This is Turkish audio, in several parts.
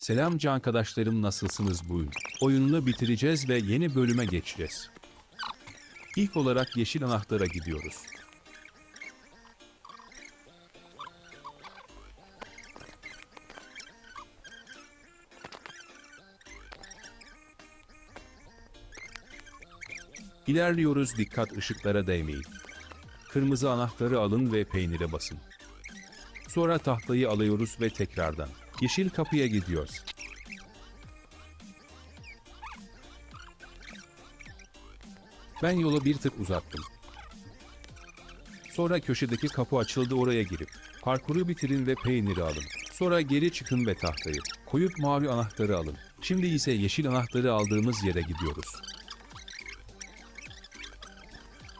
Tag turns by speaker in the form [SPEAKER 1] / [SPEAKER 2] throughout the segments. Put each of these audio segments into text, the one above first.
[SPEAKER 1] Selamcı arkadaşlarım nasılsınız bugün? Oyununu bitireceğiz ve yeni bölüme geçeceğiz. İlk olarak yeşil anahtara gidiyoruz. İlerliyoruz dikkat ışıklara değmeyin. Kırmızı anahtarı alın ve peynire basın. Sonra tahtayı alıyoruz ve tekrardan yeşil kapıya gidiyoruz. Ben yolu bir tık uzattım. Sonra köşedeki kapı açıldı oraya girip parkuru bitirin ve peyniri alın. Sonra geri çıkın ve tahtayı koyup mavi anahtarı alın. Şimdi ise yeşil anahtarı aldığımız yere gidiyoruz.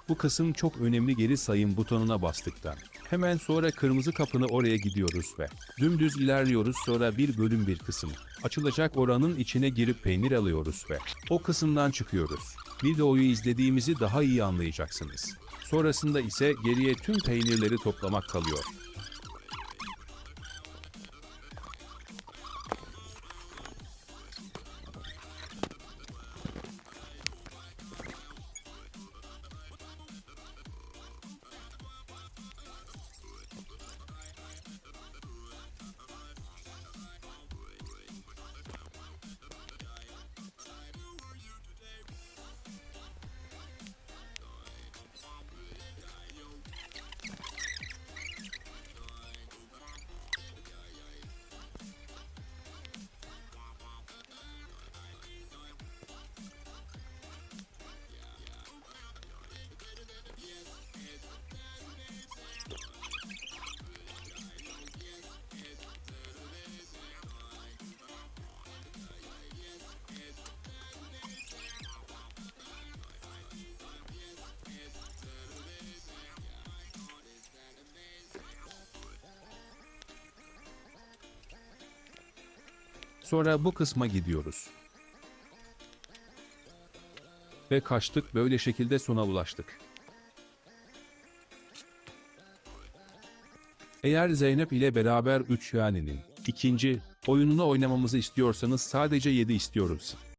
[SPEAKER 1] Bu kısım çok önemli geri sayım butonuna bastıktan. Hemen sonra kırmızı kapını oraya gidiyoruz ve dümdüz ilerliyoruz sonra bir bölüm bir kısım. Açılacak oranın içine girip peynir alıyoruz ve o kısımdan çıkıyoruz. Videoyu izlediğimizi daha iyi anlayacaksınız. Sonrasında ise geriye tüm peynirleri toplamak kalıyor. Sonra bu kısma gidiyoruz. Ve kaçtık böyle şekilde sona ulaştık. Eğer Zeynep ile beraber 3 yaninin ikinci oyununu oynamamızı istiyorsanız sadece 7 istiyoruz.